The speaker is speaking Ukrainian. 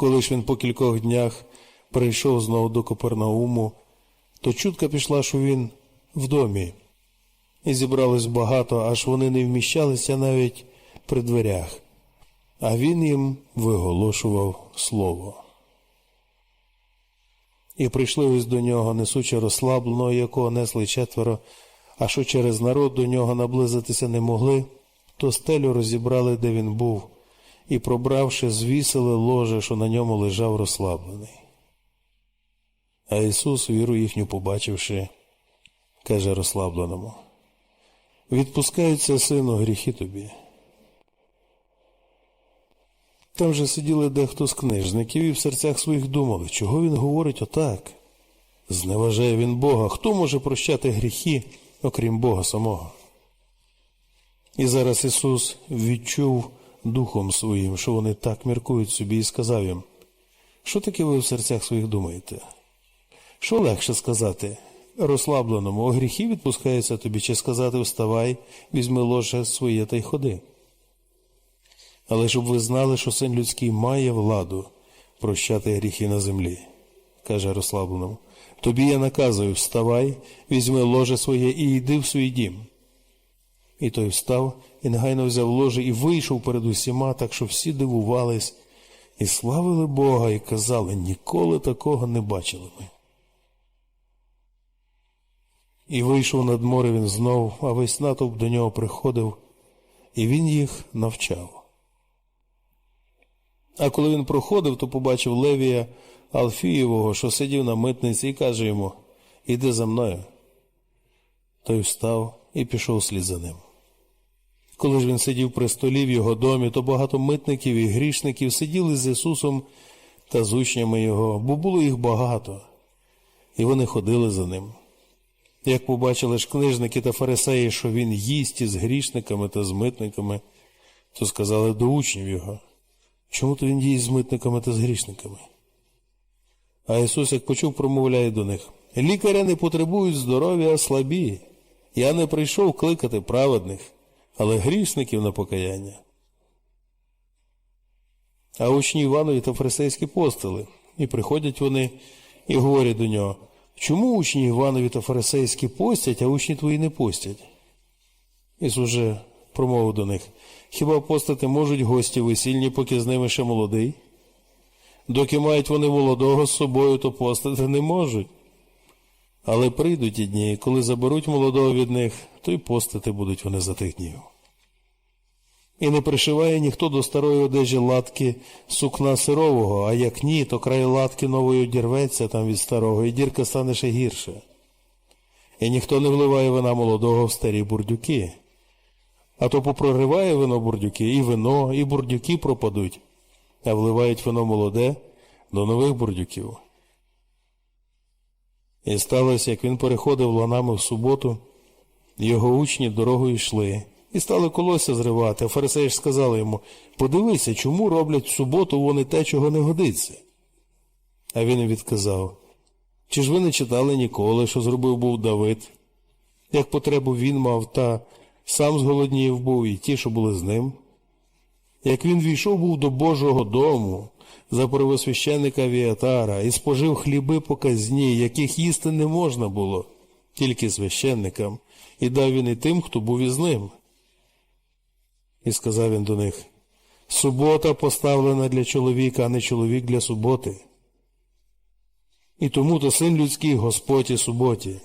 Коли ж він по кількох днях прийшов знову до Копернауму, то чутка пішла, що він в домі. І зібралось багато, аж вони не вміщалися навіть при дверях, а він їм виголошував слово. І прийшли ось до нього, несучи розслабленого, якого несли четверо, а що через народ до нього наблизитися не могли, то стелю розібрали, де він був, і, пробравши, звісили ложе, що на ньому лежав розслаблений. А Ісус, віру їхню побачивши, каже розслабленому, відпускаються, сину, гріхи тобі. Там же сиділи дехто з книжників і в серцях своїх думали, чого він говорить отак. Зневажає він Бога. Хто може прощати гріхи, окрім Бога самого? І зараз Ісус відчув духом своїм, що вони так міркують собі, і сказав їм, що таке ви в серцях своїх думаєте? Що легше сказати? Розслабленому, о гріхи відпускаються тобі, чи сказати вставай, візьми ложе своє та й ходи. Але щоб ви знали, що син людський має владу прощати гріхи на землі, каже розслабленому. Тобі я наказую, вставай, візьми ложе своє і йди в свій дім. І той встав і негайно взяв ложе і вийшов перед усіма, так що всі дивувались і славили Бога, і казали, ніколи такого не бачили ми. І вийшов над море він знов, а весь натовп до нього приходив, і він їх навчав. А коли він проходив, то побачив Левія Алфієвого, що сидів на митниці, і каже йому Іди за мною. Той встав і пішов слід за ним. Коли ж він сидів при столі в його домі, то багато митників і грішників сиділи з Ісусом та з учнями Його, бо було їх багато, і вони ходили за ним. Як побачили ж книжники та фарисеї, що він їсть із грішниками та з митниками, то сказали до учнів його, чому то він їсть з митниками та з грішниками? А Ісус, як почув, промовляє до них Лікаря не потребують здоров'я, а слабі. Я не прийшов кликати праведних, але грішників на покаяння. А учні Іванові та фарисейські постили, і приходять вони і говорять до нього, чому учні Іванові та фарисейські постять, а учні твої не постять? Ісус же промовив до них, хіба постати можуть гості весільні, поки з ними ще молодий? Доки мають вони молодого з собою, то постати не можуть. Але прийдуть ті дні, коли заберуть молодого від них, то й постати будуть вони за тих днів. І не пришиває ніхто до старої одежі латки сукна сирового, а як ні, то край латки нової одірветься там від старого, і дірка стане ще гірше. І ніхто не вливає вина молодого в старі бурдюки. А то попрориває вино бурдюки, і вино, і бурдюки пропадуть, а вливають вино молоде до нових бурдюків. І сталося, як він переходив ланами в суботу, його учні дорогою йшли, і стали колося зривати, а фарисеї ж сказали йому подивися, чому роблять в суботу вони те, чого не годиться. А він відказав Чи ж ви не читали ніколи, що зробив був Давид? Як потребу він мав, та сам зголоднів був, і ті, що були з ним. Як він війшов був до Божого дому за первосвященника Віатара і спожив хліби показні, яких їсти не можна було, тільки священникам, і дав він і тим, хто був із ним. І сказав він до них Субота поставлена для чоловіка, а не чоловік для суботи. І тому то син людський Господь і суботі.